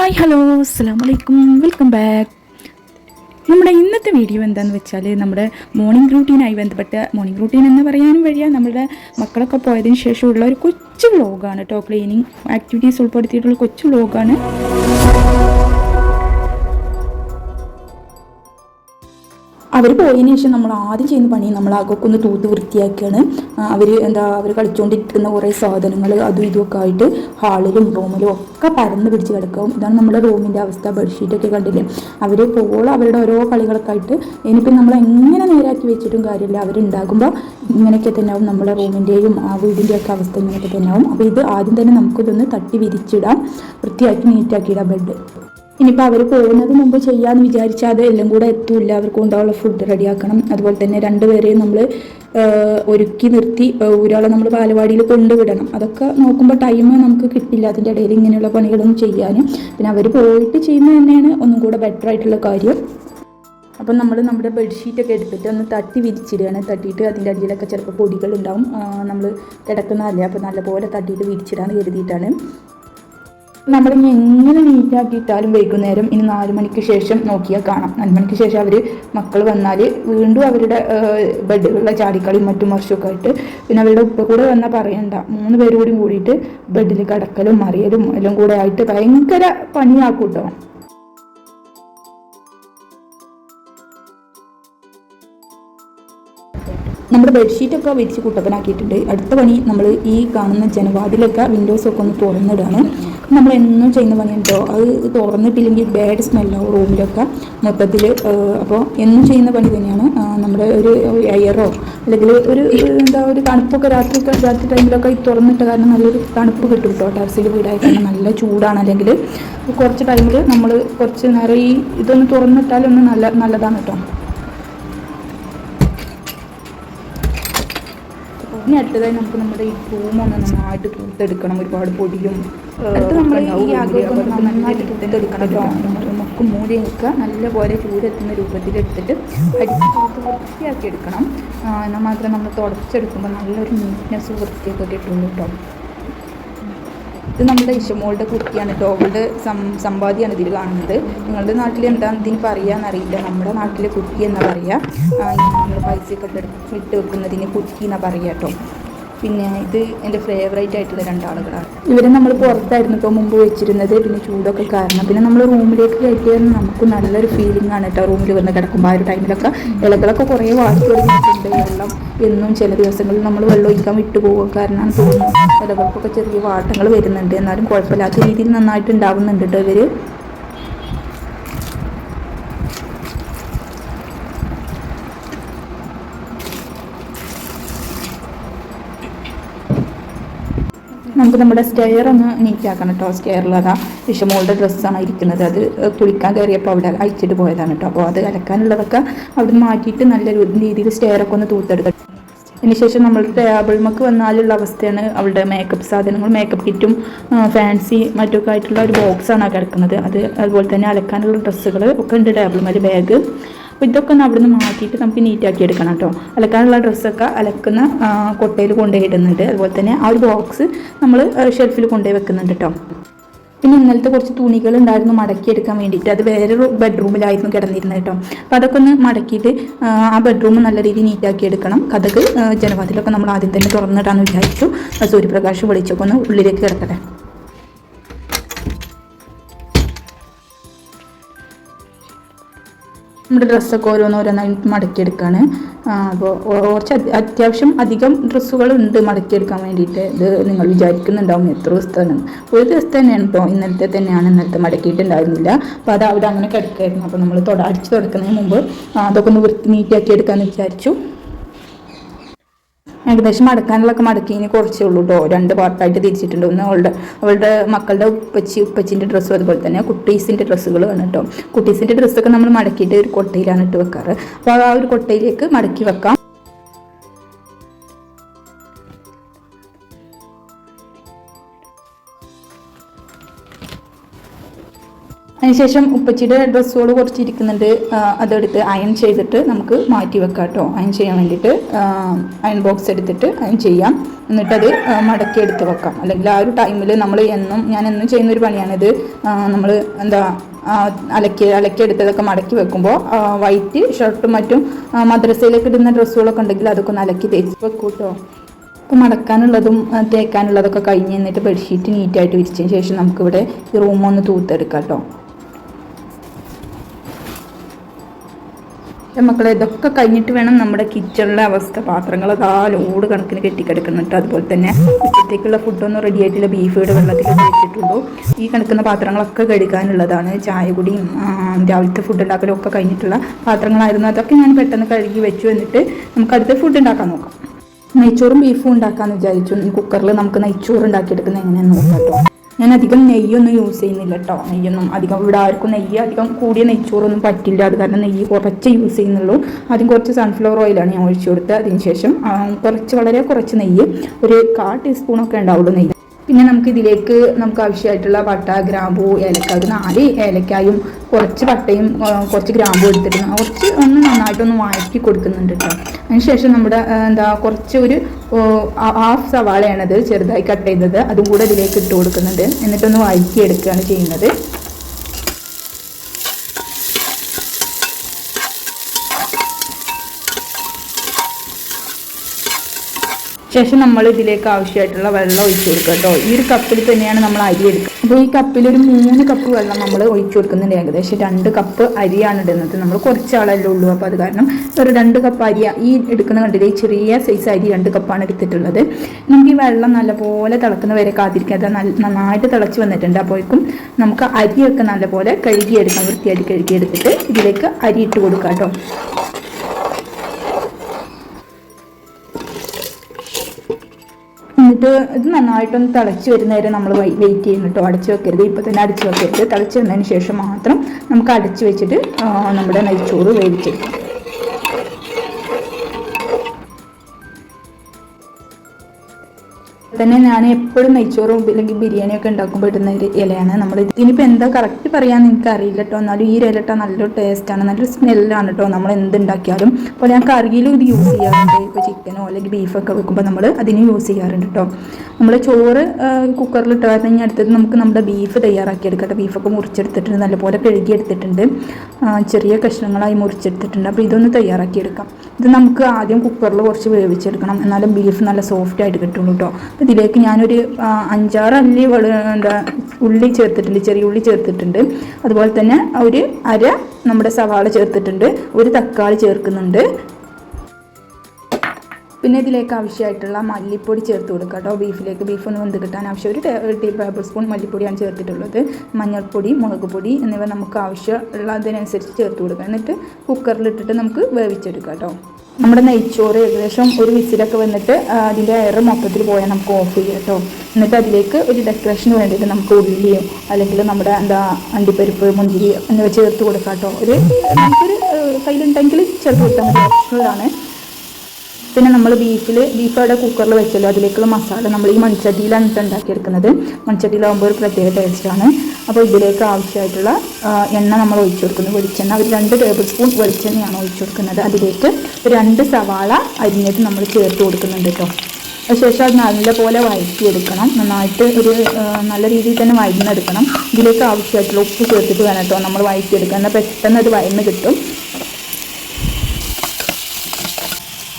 Hi hello അസ്സാം വലൈക്കും welcome back. നമ്മുടെ ഇന്നത്തെ വീഡിയോ എന്താണെന്ന് വെച്ചാൽ നമ്മുടെ മോർണിംഗ് റൂട്ടീനായി ബന്ധപ്പെട്ട് മോർണിംഗ് റൂട്ടീൻ എന്ന് പറയാനും വഴിയ നമ്മുടെ മക്കളൊക്കെ പോയതിന് ശേഷമുള്ള ഒരു കൊച്ചു വ്ലോഗാണ് കേട്ടോ ക്ലീനിങ് ആക്ടിവിറ്റീസ് ഉൾപ്പെടുത്തിയിട്ടുള്ള കൊച്ചു വ്ലോഗാണ് അവർ പോയതിന് ശേഷം നമ്മൾ ആദ്യം ചെയ്യുന്ന പണി നമ്മൾ അകൊക്കെ ഒന്ന് തൂത്ത് വൃത്തിയാക്കിയാണ്. അവർ എന്താ അവർ കളിച്ചുകൊണ്ടിരിക്കുന്ന കുറേ സാധനങ്ങൾ അതും ഇതുമൊക്കെ ആയിട്ട് ഹാളിലും റൂമിലും ഒക്കെ പരന്ന് പിടിച്ച് കിടക്കും. ഇതാണ് നമ്മുടെ റൂമിന്റെ അവസ്ഥ ബെഡ്ഷീറ്റൊക്കെ കണ്ടില്ലേ? അവർ പോൾ അവരുടെ ഓരോ കളികളൊക്കെ ആയിട്ട് ഇനിയിപ്പം നമ്മൾ എങ്ങനെ നേരാക്കി വെച്ചിട്ടും കാര്യമില്ല. അവരുണ്ടാകുമ്പോൾ ഇങ്ങനെയൊക്കെ തന്നെ ആവും നമ്മുടെ റൂമിന്റെയും ആ വീടിന്റെയൊക്കെ അവസ്ഥ ഇങ്ങനെയൊക്കെ തന്നെ ആവും. അപ്പോൾ ഇത് ആദ്യം തന്നെ നമുക്കിതൊന്ന് തട്ടി വിരിച്ചിടാം. വൃത്തിയാക്കി നീറ്റാക്കിയിടാം ബെഡ് ഇനിയിപ്പോൾ അവർ പോകുന്നത് മുമ്പ് ചെയ്യാമെന്ന് വിചാരിച്ചാൽ അത് എല്ലാം കൂടെ എത്തൂല്ല. അവർക്ക് കൊണ്ടുള്ള ഫുഡ് റെഡിയാക്കണം അതുപോലെ തന്നെ രണ്ടുപേരെയും നമ്മൾ ഒരുക്കി നിർത്തി ഒരാളെ നമ്മൾ ബാലവാടിയിൽ കൊണ്ടുവിടണം. അതൊക്കെ നോക്കുമ്പോൾ ടൈം നമുക്ക് കിട്ടില്ല. അതിന്റെ ഇടയിൽ ഇങ്ങനെയുള്ള പണികളൊന്നും ചെയ്യാനും. പിന്നെ അവർ പോയിട്ട് ചെയ്യുന്നത് തന്നെയാണ് ഒന്നും കൂടെ ബെറ്റർ ആയിട്ടുള്ള കാര്യം. അപ്പം നമ്മൾ നമ്മുടെ ബെഡ്ഷീറ്റൊക്കെ എടുത്തിട്ട് ഒന്ന് തട്ടി വിരിച്ചിടുകയാണ്. തട്ടിയിട്ട് അതിന്റെ അടിയിലൊക്കെ ചിലപ്പോൾ പൊടികളുണ്ടാവും. നമ്മൾ കിടക്കുന്നതല്ലേ അപ്പോൾ നല്ലപോലെ തട്ടിയിട്ട് വിരിച്ചിടാൻ കരുതിയിട്ടാണ്. നമ്മളിനി എങ്ങനെ നീറ്റാക്കിയിട്ടാലും വൈകുന്നേരം ഇനി നാല് മണിക്ക് ശേഷം നോക്കിയാൽ കാണാം. നാല് മണിക്ക് ശേഷം അവർ മക്കൾ വന്നാൽ വീണ്ടും അവരുടെ ബെഡിലുള്ള ചാടിക്കളിയും മറ്റും മറിച്ചൊക്കെ ആയിട്ട് പിന്നെ അവരുടെ ഉപ്പ കൂടെ വന്നാൽ പറയണ്ട. മൂന്ന് പേരും കൂടി കൂടിയിട്ട് ബെഡിൽ കടക്കലും മറിയലും എല്ലാം കൂടെ ആയിട്ട് ഭയങ്കര പണിയാക്കും നമ്മുടെ ബെഡ്ഷീറ്റൊക്കെ വിരിച്ച് കുട്ടപ്പനാക്കിയിട്ടുണ്ട്. അടുത്ത പണി നമ്മൾ ഈ കാണുന്ന ജനവാതിലൊക്കെ വിൻഡോസൊക്കെ ഒന്ന് തുറന്നിടാണ്. നമ്മൾ എന്നും ചെയ്യുന്ന പണിയുണ്ടോ അത് തുറന്നിട്ടില്ലെങ്കിൽ ബാഡ് സ്മെല്ലാവും റൂമിലൊക്കെ മൊത്തത്തിൽ അപ്പോൾ എന്നും ചെയ്യുന്ന പണി തന്നെയാണ്. നമ്മുടെ ഒരു എയറോ അല്ലെങ്കിൽ ഒരു എന്താ ഒരു തണുപ്പൊക്കെ രാത്രി രാത്രി ടൈമിലൊക്കെ തുറന്നിട്ട് കാരണം നല്ലൊരു തണുപ്പ് കിട്ടും കേട്ടോ ടെറസിൽ വീടായി കാരണം നല്ല ചൂടാണ്. അല്ലെങ്കിൽ കുറച്ച് ടൈമിൽ നമ്മൾ കുറച്ച് നേരം ഈ ഇതൊന്ന് തുറന്നിട്ടാലൊന്ന് നല്ല നല്ലതാണ് കേട്ടോ ഇനി അടുത്തതായി നമുക്ക് നമ്മുടെ ഈ റൂം ഒന്ന് നന്നായിട്ട് കൂത്തെടുക്കണം ഒരുപാട് പൊടിയും നമ്മൾ ഈ ആഗ്രഹം നന്നായിട്ട് തൂത്തെടുക്കണം നമുക്ക് മൂലയൊക്കെ നല്ലപോലെ ചൂടെത്തുന്ന രൂപത്തിൽ എടുത്തിട്ട് അടിച്ച് വൃത്തിയാക്കി എടുക്കണം. എന്നാൽ മാത്രമേ നമ്മൾ തുടച്ചെടുക്കുമ്പോൾ നല്ലൊരു നീറ്റ്നെസ് വൃത്തിയൊക്കെ കിട്ടുള്ളൂ കേട്ടോ. ഇത് നമ്മുടെ ഇഷമോളുടെ കുട്ടിയാണ്. കേട്ടോ അവളുടെ സം സമ്പാദ്യമാണ് ഇതിൽ കാണുന്നത്. നിങ്ങളുടെ നാട്ടിൽ എന്താണെന്ന് ഇതിന് പറയാന്നറിയില്ല. നമ്മുടെ നാട്ടിലെ കുട്ടി എന്നാ പറയുക നമ്മൾ പൈസയൊക്കെ ഇട്ട് വെക്കുന്നതിന് കുട്ടി എന്നാ പറയുക കേട്ടോ പിന്നെ ഇത് എന്റെ ഫേവറേറ്റ് ആയിട്ടുള്ള രണ്ടാളുകളാണ്. ഇവരെ നമ്മൾ പുറത്തായിരുന്നു ഇപ്പോൾ മുമ്പ് വെച്ചിരുന്നത്. പിന്നെ ചൂടൊക്കെ കാരണം. പിന്നെ നമ്മൾ റൂമിലേക്ക് കയറ്റിയാൽ നമുക്ക് നല്ലൊരു ഫീലിംഗ് ആണ് കേട്ടോ റൂമിൽ വന്ന് കിടക്കുമ്പോൾ ആ ഒരു ടൈമിലൊക്കെ ഇലകളൊക്കെ കുറേ വാടി തുടങ്ങിയിട്ടുണ്ട്. വെള്ളം എന്നും ചില ദിവസങ്ങളിൽ നമ്മൾ വെള്ളം ഒഴിക്കാൻ വിട്ടുപോകും കാരണമാണ് തോന്നുന്നു ഇലകൾക്കൊക്കെ ചെറിയ വാട്ടങ്ങൾ വരുന്നുണ്ട്. എന്നാലും കുഴപ്പമില്ലാത്ത രീതിയിൽ നന്നായിട്ട് ഉണ്ടാവുന്നുണ്ട് കേട്ടോ ഇവർ നമുക്ക് നമ്മുടെ സ്റ്റെയർ ഒന്ന് നീറ്റാക്കണം കേട്ടോ സ്റ്റെയറിൽ അതാ വിഷമോളുടെ ഡ്രസ്സാണ് ഇരിക്കുന്നത്. അത് കുളിക്കാൻ കയറിയപ്പോൾ അവിടെ അയച്ചിട്ട് പോയതാണ് കേട്ടോ അപ്പോൾ അത് അലക്കാനുള്ളതൊക്കെ അവിടെ മാറ്റിയിട്ട് നല്ല രീതിയിൽ സ്റ്റെയറൊക്കെ ഒന്ന് തൂത്തെടുക്കണം അതിനുശേഷം നമ്മൾ ടേബിൾമക്ക് വന്നാലുള്ള അവസ്ഥയാണ് അവളുടെ മേക്കപ്പ് സാധനങ്ങൾ മേക്കപ്പ് കിറ്റും ഫാൻസി മറ്റൊക്കെ ആയിട്ടുള്ള ഒരു ബോക്സാണ് കിടക്കുന്നത്. അത് അതുപോലെ തന്നെ അലക്കാനുള്ള ഡ്രസ്സുകൾ ഒക്കെ ഉണ്ട് ടേബിൾമാർ ബാഗ് അപ്പോൾ ഇതൊക്കെ ഒന്ന് അവിടെ നിന്ന് മാറ്റിയിട്ട് നമുക്ക് നീറ്റാക്കി എടുക്കണം കേട്ടോ. അലക്കാനുള്ള ഡ്രസ്സൊക്കെ അലക്കുന്ന കൊട്ടയിൽ കൊണ്ടുപോയി ഇടുന്നുണ്ട്. അതുപോലെ തന്നെ ആ ഒരു ബോക്സ് നമ്മൾ ഷെൽഫിൽ കൊണ്ടുപോയി വെക്കുന്നുണ്ട് കേട്ടോ. പിന്നെ ഇന്നലത്തെ കുറച്ച് തുണികൾ ഉണ്ടായിരുന്നു മടക്കിയെടുക്കാൻ വേണ്ടിയിട്ട്. അത് വേറൊരു ബെഡ്റൂമിലായിരുന്നു കിടന്നിരുന്നത് കേട്ടോ. അപ്പോൾ അതൊക്കെ ഒന്ന് മടക്കിയിട്ട് ആ ബെഡ്റൂം നല്ല രീതിയിൽ നീറ്റാക്കി എടുക്കണം. കഥക് ജനവാതിലൊക്കെ നമ്മൾ ആദ്യം തന്നെ തുറന്നിട്ടാന്ന് വിചാരിച്ചു. സൂര്യപ്രകാശ് വെളിച്ചൊക്കെ ഒന്ന് ഉള്ളിലേക്ക് കിടക്കട്ടെ. നമ്മുടെ ഡ്രസ്സൊക്കെ ഓരോന്നോരോന്നായി മടക്കിയെടുക്കുകയാണ് അപ്പോൾ കുറച്ച് അത്യാവശ്യം അധികം ഡ്രസ്സുകളുണ്ട് മടക്കിയെടുക്കാൻ വേണ്ടിയിട്ട്. ഇത് നിങ്ങൾ വിചാരിക്കുന്നുണ്ടാവും എത്ര ദിവസത്താണ് ഒരു ദിവസം തന്നെയാണ് കേട്ടോ ഇന്നലത്തെ തന്നെയാണ് ഇന്നലത്തെ മടക്കിയിട്ടുണ്ടായിരുന്നില്ല. അപ്പോൾ അത് അവിടെ അങ്ങനെ കിടക്കായിരുന്നു. അപ്പോൾ നമ്മൾ തൊട അടിച്ച് തുടക്കുന്നതിന് മുമ്പ് അതൊക്കെ ഒന്ന് വൃത്തി നീറ്റാക്കി എടുക്കാമെന്ന് വിചാരിച്ചു. ഏകദേശം മടക്കാനുള്ളൊക്കെ മടക്കി ഇനി കുറച്ചേ ഉള്ളൂ കേട്ടോ രണ്ട് പാർട്ടായിട്ട് തിരിച്ചിട്ടുണ്ട്. ഒന്ന് അവളുടെ അവളുടെ മക്കളുടെ ഉപ്പച്ചി ഉപ്പച്ചിന്റെ ഡ്രസ്സും അതുപോലെ തന്നെ കുട്ടീസിന്റെ ഡ്രസ്സുകളാണ് കേട്ടോ കുട്ടീസിന്റെ ഡ്രസ്സൊക്കെ നമ്മൾ മടക്കിയിട്ട് ഒരു കൊട്ടയിലാണ് ഇട്ട് വെക്കാറ്. അപ്പോൾ ആ ഒരു കൊട്ടയിലേക്ക് മടക്കി വെക്കാം. അതിനുശേഷം ഉപ്പച്ചിയുടെ ഡ്രസ്സുകൾ കുറച്ച് ഇരിക്കുന്നുണ്ട് അതെടുത്ത് അയൺ ചെയ്തിട്ട് നമുക്ക് മാറ്റി വെക്കാം കേട്ടോ. അയൺ ചെയ്യാൻ വേണ്ടിയിട്ട് അയൺ ബോക്സ് എടുത്തിട്ട് അയൺ ചെയ്യാം. എന്നിട്ടത് മടക്കി എടുത്ത് വെക്കാം. അല്ലെങ്കിൽ ആ ഒരു ടൈമിൽ നമ്മൾ എന്നും ഞാൻ എന്നും ചെയ്യുന്ന ഒരു പണിയാണിത്. നമ്മൾ എന്താ അലക്കി അലക്കിയെടുത്തതൊക്കെ മടക്കി വെക്കുമ്പോൾ വൈറ്റ് ഷർട്ടും മറ്റും മദ്രസയിലേക്ക് ഇടുന്ന ഡ്രസ്സുകളൊക്കെ ഉണ്ടെങ്കിൽ അതൊക്കെ ഒന്ന് അലക്കി തേച്ച് വെക്കും കേട്ടോ. അപ്പോൾ മടക്കാനുള്ളതും തേക്കാനുള്ളതൊക്കെ കഴിഞ്ഞ് എന്നിട്ട് ബെഡ്ഷീറ്റ് നീറ്റായിട്ട് വിരിച്ചതിന് ശേഷം നമുക്കിവിടെ ഈ റൂമൊന്ന് തൂത്തെടുക്കാം കേട്ടോ. മക്കളെ ഇതൊക്കെ കഴിഞ്ഞിട്ട് വേണം നമ്മുടെ കിച്ചണിലെ അവസ്ഥ. പാത്രങ്ങൾ അതാ ലോഡ് കണക്കിന് കെട്ടിക്കിടക്കുന്നുണ്ട് അതുപോലെ തന്നെ ഉച്ചത്തേക്കുള്ള ഫുഡൊന്നും റെഡി ആയിട്ടില്ല. ബീഫ് ഇവിടെ വെള്ളത്തിൽ വെച്ചിട്ടുള്ളൂ. ഈ കിടക്കുന്ന പാത്രങ്ങളൊക്കെ കഴുകാനുള്ളതാണ്. ചായ കുടിയും രാവിലത്തെ ഫുഡ് ഉണ്ടാക്കലും ഒക്കെ കഴിഞ്ഞിട്ടുള്ള പാത്രങ്ങളായിരുന്നു. അതൊക്കെ ഞാൻ പെട്ടെന്ന് കഴുകി വെച്ചു എന്നിട്ട് നമുക്ക് അടുത്ത ഫുഡ് ഉണ്ടാക്കാൻ നോക്കാം. നെയ്ച്ചോറും ബീഫും ഉണ്ടാക്കാമെന്ന് വിചാരിച്ചു. കുക്കറിൽ നമുക്ക് നെയ്ച്ചോറ് ഉണ്ടാക്കിയെടുക്കുന്നത് എങ്ങനെയാണെന്ന് നോക്കാം ഞാൻ അധികം നെയ്യൊന്നും യൂസ് ചെയ്യുന്നില്ല കേട്ടോ നെയ്യൊന്നും അധികം ഇവിടെ ആർക്കും നെയ്യ് അധികം കൂടിയ നെയ്ച്ചോറൊന്നും പറ്റില്ല. അത് കാരണം നെയ്യ് കുറച്ച് യൂസ് ചെയ്യുന്നുള്ളൂ. ആദ്യം കുറച്ച് സൺഫ്ലവർ ഓയിലാണ് ഞാൻ ഒഴിച്ചു കൊടുത്തത്. അതിനുശേഷം കുറച്ച് വളരെ കുറച്ച് നെയ്യ് ഒരു കാ ടീസ്പൂണൊക്കെ ഉണ്ടാവുള്ളൂ നെയ്യ്. പിന്നെ നമുക്ക് ഇതിലേക്ക് നമുക്ക് ആവശ്യമായിട്ടുള്ള പട്ട ഗ്രാമ്പു ഏലക്ക ഒരു നാല് ഏലക്കായും കുറച്ച് പട്ടയും കുറച്ച് ഗ്രാമ്പും എടുത്തിട്ട് കുറച്ച് ഒന്ന് നന്നായിട്ടൊന്ന് വഴറ്റി കൊടുക്കുന്നുണ്ട് കേട്ടോ അതിനുശേഷം നമ്മുടെ എന്താ കുറച്ച് ഒരു ഹാഫ് സവാളയാണത് ചെറുതായി കട്ട് ചെയ്തത്. അതും കൂടെ ഇതിലേക്ക് ഇട്ട് കൊടുക്കുന്നുണ്ട്. എന്നിട്ടൊന്ന് വഴറ്റി എടുക്കുകയാണ് ചെയ്യുന്നത്. ശേഷം നമ്മൾ ഇതിലേക്ക് ആവശ്യമായിട്ടുള്ള വെള്ളം ഒഴിച്ചു കൊടുക്കുക കേട്ടോ. ഈ ഒരു കപ്പിൽ തന്നെയാണ് നമ്മൾ അരി എടുക്കുക. അപ്പോൾ ഈ കപ്പിൽ ഒരു മൂന്ന് കപ്പ് വെള്ളം നമ്മൾ ഒഴിച്ചു കൊടുക്കുന്നുണ്ട്. ഏകദേശം രണ്ട് കപ്പ് അരിയാണ് ഇടുന്നത്. നമ്മൾ കുറച്ച് ആളല്ലേ ഉള്ളൂ. അപ്പോൾ അത് കാരണം ഒരു രണ്ട് കപ്പ് അരി ഈ എടുക്കുന്ന കണ്ടില്ലേ ഈ ചെറിയ സൈസ് അരി രണ്ട് കപ്പാണ് എടുത്തിട്ടുള്ളത്. നമുക്ക് ഈ വെള്ളം നല്ലപോലെ തിളക്കുന്ന വരെ കാത്തിരിക്കാതെ നന്നായിട്ട് തിളച്ച് വന്നിട്ടുണ്ട്. അപ്പോഴേക്കും നമുക്ക് അരിയൊക്കെ നല്ലപോലെ കഴുകിയെടുക്കാം. വൃത്തിയായിട്ട് കഴുകിയെടുത്തിട്ട് ഇതിലേക്ക് അരി ഇട്ട് കൊടുക്കാം കേട്ടോ. എന്നിട്ട് ഇത് നന്നായിട്ടൊന്ന് തിളച്ച് വരുന്ന വരെ നമ്മൾ വെയിറ്റ് ചെയ്യണം കേട്ടോ അടച്ച് വെക്കരുത്. ഇപ്പോൾ തന്നെ അടച്ച് വെക്കരുത്. തിളച്ച് വന്നതിന് ശേഷം മാത്രം നമുക്ക് അടച്ച് വെച്ചിട്ട് നമ്മുടെ നെയ്ച്ചോറ് വേവിച്ചെടുക്കാം. തന്നെ ഞാൻ എപ്പോഴും നെയ്ച്ചോറും അല്ലെങ്കിൽ ബിരിയാണി ഒക്കെ ഉണ്ടാക്കുമ്പോൾ ഇടുന്ന ഒരു ഇലയാണ്. നമ്മൾ ഇതിനിപ്പോൾ എന്താ കറക്റ്റ് പറയാൻ എനിക്ക് അറിയില്ല കേട്ടോ എന്നാലും ഈ ഇല ഇട്ടാൽ നല്ലൊരു ടേസ്റ്റാണ് നല്ലൊരു സ്മെല്ലാണ് കേട്ടോ നമ്മൾ എന്തുണ്ടാക്കിയാലും അപ്പോൾ ഞാൻ കറിയിലും ഇത് യൂസ് ചെയ്യാറുണ്ട്. ഇപ്പോൾ ചിക്കനോ അല്ലെങ്കിൽ ബീഫൊക്കെ വെക്കുമ്പോൾ നമ്മൾ അതിന് യൂസ് ചെയ്യാറുണ്ട് കേട്ടോ നമ്മൾ ചോറ് കുക്കറിൽ ഇട്ടായിരുന്നു കഴിഞ്ഞാൽ അടുത്തത് നമുക്ക് നമ്മുടെ ബീഫ് തയ്യാറാക്കി ബീഫൊക്കെ മുറിച്ചെടുത്തിട്ടുണ്ട് നല്ലപോലെ കഴുകിയെടുത്തിട്ടുണ്ട് ചെറിയ കഷ്ണങ്ങളായി മുറിച്ചെടുത്തിട്ടുണ്ട്. അപ്പോൾ ഇതൊന്ന് തയ്യാറാക്കിയെടുക്കാം ഇത് നമുക്ക് ആദ്യം കുക്കറിൽ കുറച്ച് വേവിച്ചെടുക്കണം. എന്നാലും ബീഫ് നല്ല സോഫ്റ്റ് ആയിട്ട് കിട്ടുള്ളൂ കേട്ടോ അപ്പോൾ ഇതിലേക്ക് ഞാനൊരു അഞ്ചാറ് അല്ലി വെളു എന്താ ഉള്ളി ചേർത്തിട്ടുണ്ട്. ചെറിയ ഉള്ളി ചേർത്തിട്ടുണ്ട്. അതുപോലെ തന്നെ ഒരു അര നമ്മുടെ സവാള ചേർത്തിട്ടുണ്ട്. ഒരു തക്കാളി ചേർക്കുന്നുണ്ട്. പിന്നെ ഇതിലേക്ക് ആവശ്യമായിട്ടുള്ള മല്ലിപ്പൊടി ചേർത്ത് കൊടുക്കുക കേട്ടോ. ബീഫിലേക്ക് ബീഫ് ഒന്ന് വെന്ത് കിട്ടാൻ ആവശ്യം ഒരു ടേബിൾ സ്പൂൺ മല്ലിപ്പൊടിയാണ് ചേർത്തിട്ടുള്ളത്. മഞ്ഞൾപ്പൊടി മുളക് പൊടി എന്നിവ നമുക്ക് ആവശ്യമുള്ള അതിനനുസരിച്ച് ചേർത്ത് കൊടുക്കുക. എന്നിട്ട് കുക്കറിലിട്ടിട്ട് നമുക്ക് വേവിച്ചെടുക്കാം കേട്ടോ. നമ്മുടെ നെയ്ച്ചോറ് ഏകദേശം ഒരു വിസിലൊക്കെ വന്നിട്ട് അതിന്റെ എയർ മൊത്തത്തിൽ പോയാൽ നമുക്ക് ഓഫ് ചെയ്യാം കേട്ടോ. എന്നിട്ട് അതിലേക്ക് ഒരു ഡെക്കറേഷന് വേണ്ടിയിട്ട് നമുക്ക് ഉള്ളിയും അല്ലെങ്കിൽ നമ്മുടെ എന്താ അണ്ടിപ്പരിപ്പ് മുന്തിരി എന്നിവ ചേർത്ത് കൊടുക്കാം കേട്ടോ. ഒരു നമുക്കൊരു കയ്യിലുണ്ടെങ്കിൽ ചേർത്ത് കൊടുത്താൽ മതി. ഓപ്ഷണലാണ് പിന്നെ നമ്മൾ ബീഫിൽ ബീഫ് അവിടെ കുക്കറിൽ വെച്ചല്ലോ. അതിലേക്കുള്ള മസാല നമ്മൾ ഈ മൺചട്ടിയിലാണ് ഉണ്ടാക്കിയെടുക്കുന്നത്. മൺചട്ടിയിലാകുമ്പോൾ ഒരു പ്രത്യേക ടേസ്റ്റാണ് അപ്പോൾ ഇതിലേക്ക് ആവശ്യമായിട്ടുള്ള എണ്ണ നമ്മൾ ഒഴിച്ചു കൊടുക്കുന്നത് വെളിച്ചെണ്ണ. ഒരു രണ്ട് ടേബിൾ സ്പൂൺ വെളിച്ചെണ്ണയാണ് ഒഴിച്ചു കൊടുക്കുന്നത്. അതിലേക്ക് രണ്ട് സവാള അരിഞ്ഞിട്ട് നമ്മൾ ചേർത്ത് കൊടുക്കുന്നുണ്ട് കേട്ടോ അതിനുശേഷം അത് നല്ലപോലെ വഴറ്റിയെടുക്കണം. നന്നായിട്ട് ഒരു നല്ല രീതിയിൽ തന്നെ വഴന്നെടുക്കണം ഇതിലേക്ക് ആവശ്യമായിട്ടുള്ള ഉപ്പ് ചേർത്തിട്ട് വേണം കേട്ടോ നമ്മൾ വഴറ്റിയെടുക്കുക എന്നാൽ പെട്ടെന്ന് അത് വഴന്ന് കിട്ടും.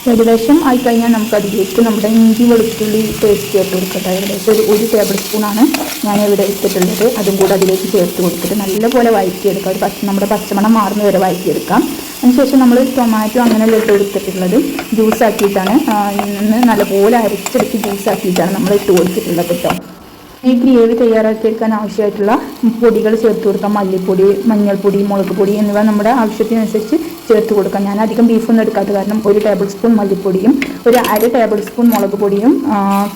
ഏകദേശം ആയിക്കഴിഞ്ഞാൽ നമുക്ക് അതിലേക്ക് നമ്മുടെ ഇഞ്ചി വെളുത്തുള്ളി പേസ്റ്റ് ചേർത്ത് കൊടുക്കട്ടെ ഏകദേശം ഒരു ഒരു ടേബിൾ സ്പൂണാണ് ഞാൻ ഇവിടെ എടുത്തിട്ടുള്ളത് അതും കൂടെ അതിലേക്ക് ചേർത്ത് കൊടുത്തിട്ട് നല്ലപോലെ വഴറ്റിയെടുക്കാം. ഒരു പച്ച നമ്മുടെ പച്ചമണം മാറുന്ന വരെ വഴറ്റിയെടുക്കാം. അതിനുശേഷം നമ്മൾ ടൊമാറ്റോ അങ്ങനെയല്ല ഇട്ട് കൊടുത്തിട്ടുള്ളത്. ജ്യൂസ് ആക്കിയിട്ടാണ്. ആ, ഇന്ന് നല്ലപോലെ അരച്ചെടുത്ത് ജ്യൂസ് ആക്കിയിട്ടാണ് നമ്മൾ ഇട്ട് കൊടുത്തിട്ടുള്ളത് കേട്ടോ. ഈ ഗ്രേവി തയ്യാറാക്കിയെടുക്കാൻ ആവശ്യമായിട്ടുള്ള പൊടികൾ ചേർത്ത് കൊടുക്കാം. മല്ലിപ്പൊടി മഞ്ഞൾപ്പൊടി മുളക് പൊടി എന്നിവ നമ്മുടെ ആവശ്യത്തിനനുസരിച്ച് ചേർത്ത് കൊടുക്കാം. ഞാൻ അധികം ബീഫൊന്നും എടുക്കാത്ത കാരണം ഒരു ടേബിൾ സ്പൂൺ മല്ലിപ്പൊടിയും ഒരു അര ടേബിൾ സ്പൂൺ മുളക് പൊടിയും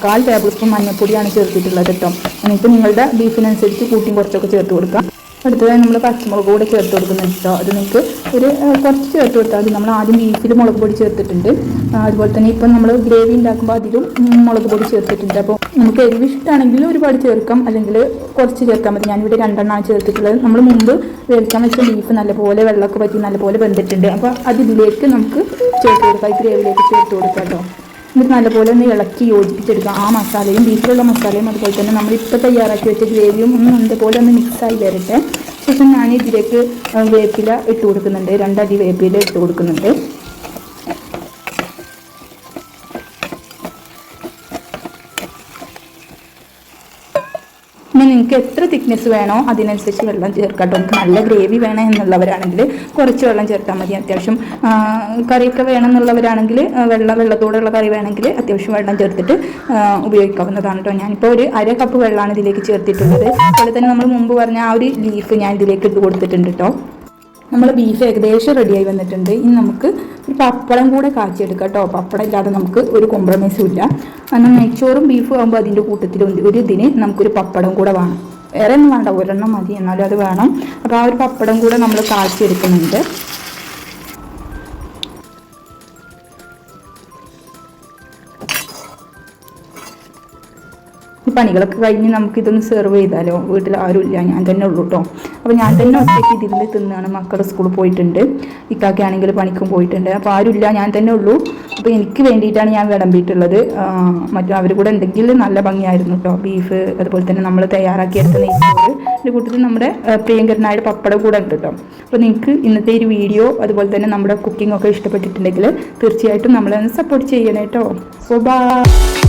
കാൽ ടേബിൾ സ്പൂൺ മഞ്ഞൾപ്പൊടിയാണ് ചേർത്തിട്ടുള്ളത് കേട്ടോ എന്നിട്ട് നിങ്ങളുടെ ബീഫിനനുസരിച്ച് കൂട്ടിയും കുറച്ചൊക്കെ ചേർത്ത് കൊടുക്കാം. അടുത്തതായി നമ്മൾ പച്ചമുളക് കൂടെ ചേർത്ത് കൊടുക്കുന്നുണ്ട് കേട്ടോ അത് നിങ്ങൾക്ക് ഒരു കുറച്ച് ചേർത്ത് കൊടുത്താൽ മതി. നമ്മൾ ആദ്യം ബീഫിൽ മുളക് പൊടി ചേർത്തിട്ടുണ്ട്. അതുപോലെ തന്നെ ഇപ്പം നമ്മൾ ഗ്രേവി ഉണ്ടാക്കുമ്പോൾ അതിലും മുളക് പൊടി ചേർത്തിട്ടുണ്ട്. അപ്പോൾ നമുക്ക് എരിവ് ഇഷ്ടമാണെങ്കിൽ ഒരുപാട് ചേർക്കാം. അല്ലെങ്കിൽ കുറച്ച് ചേർക്കാൻ മതി. ഞാനിവിടെ രണ്ടെണ്ണമാണ് ചേർത്തിട്ടുള്ളത്. നമ്മൾ മുമ്പ് വേവിക്കാൻ വെച്ച ബീഫ് നല്ലപോലെ വെള്ളമൊക്കെ പറ്റി നല്ലപോലെ വെന്തിട്ടുണ്ട്. അപ്പോൾ അതിലേക്ക് നമുക്ക് ചേർത്ത് കൊടുക്കാം. ഈ ഗ്രേവിയിലേക്ക് ചേർത്ത് കൊടുക്കാം കേട്ടോ. എന്നിട്ട് നല്ലപോലെ ഒന്ന് ഇളക്കി യോജിപ്പിച്ചെടുക്കുക. ആ മസാലയും ബീഫിലുള്ള മസാലയും അതുപോലെ തന്നെ നമ്മൾ ഇപ്പോൾ തയ്യാറാക്കി വെച്ച ഗ്രേവിയും ഒന്ന് നല്ലപോലെ ഒന്ന് മിക്സായി വരട്ടെ. ശേഷം ഞാൻ ഇതിലേക്ക് വേപ്പില ഇട്ട് കൊടുക്കുന്നുണ്ട്. രണ്ടടി വേപ്പില ഇട്ട് കൊടുക്കുന്നുണ്ട്. നിങ്ങൾക്ക് എത്ര തിക്നെസ് വേണോ അതിനനുസരിച്ച് വെള്ളം ചേർക്കാം നമുക്ക് നല്ല ഗ്രേവി വേണം എന്നുള്ളവരാണെങ്കിൽ കുറച്ച് വെള്ളം ചേർത്താൽ മതി. അത്യാവശ്യം കറിയൊക്കെ വേണം എന്നുള്ളവരാണെങ്കിൽ വെള്ളം വെള്ളത്തോടുള്ള കറി വേണമെങ്കിൽ അത്യാവശ്യം വെള്ളം ചേർത്തിട്ട് ഉപയോഗിക്കാവുന്നതാണ് കേട്ടോ. ഞാനിപ്പോൾ ഒരു അര കപ്പ് വെള്ളമാണ് ഇതിലേക്ക് ചേർത്തിട്ടുള്ളത്. അതുപോലെ തന്നെ നമ്മൾ മുമ്പ് പറഞ്ഞ ആ ഒരു ലീഫ് ഞാൻ ഇതിലേക്ക് ഇട്ട് കൊടുത്തിട്ടുണ്ട് കേട്ടോ. നമ്മൾ ബീഫ് ഏകദേശം റെഡിയായി വന്നിട്ടുണ്ട്. ഇനി നമുക്ക് ഒരു പപ്പടം കൂടെ കാച്ചിയെടുക്കാം കേട്ടോ പപ്പടം ഇല്ലാതെ നമുക്ക് ഒരു കോംപ്രമൈസും ഇല്ല. കാരണം നെയ്ച്ചോറും ബീഫും ആകുമ്പോൾ അതിന്റെ കൂട്ടത്തിൽ ഒരു ഇതിന് നമുക്കൊരു പപ്പടം കൂടെ വേണം. വേറെ ഒന്നും വേണ്ട. ഒരെണ്ണം മതി. എന്നാലും അത് വേണം. അപ്പോൾ ആ ഒരു പപ്പടം കൂടെ നമ്മൾ കാച്ചിയെടുക്കുന്നുണ്ട്. പണികളൊക്കെ കഴിഞ്ഞ് നമുക്കിതൊന്ന് സെർവ് ചെയ്താലോ? വീട്ടിൽ ആരുമില്ല. ഞാൻ തന്നെ ഉള്ളൂ കേട്ടോ അപ്പോൾ ഞാൻ തന്നെ ഒറ്റയ്ക്ക് ഇതിൽ തിന്നാണ്. മക്കൾ സ്കൂളിൽ പോയിട്ടുണ്ട്. ഇക്കാക്കാണെങ്കിൽ പണിക്കും പോയിട്ടുണ്ട്. അപ്പോൾ ആരുമില്ല ഞാൻ തന്നെ ഉള്ളൂ. അപ്പോൾ എനിക്ക് വേണ്ടിയിട്ടാണ് ഞാൻ വിളമ്പിയിട്ടുള്ളത്. മറ്റും അവർ കൂടെ എന്തെങ്കിലും നല്ല ഭംഗിയായിരുന്നു കേട്ടോ ബീഫ് അതുപോലെ തന്നെ നമ്മൾ തയ്യാറാക്കിയെടുത്ത നെയ്ച്ചോറ്. എന്റെ കൂട്ടത്തിൽ നമ്മുടെ പ്രിയങ്കരനായ പപ്പടം കൂടെ ഉണ്ട് കേട്ടോ അപ്പോൾ നിങ്ങൾക്ക് ഇന്നത്തെ ഒരു വീഡിയോ അതുപോലെ തന്നെ നമ്മുടെ കുക്കിംഗ് ഒക്കെ ഇഷ്ടപ്പെട്ടിട്ടുണ്ടെങ്കിൽ തീർച്ചയായിട്ടും നമ്മളെ സപ്പോർട്ട് ചെയ്യണേ കേട്ടോ അപ്പോൾ ബൈ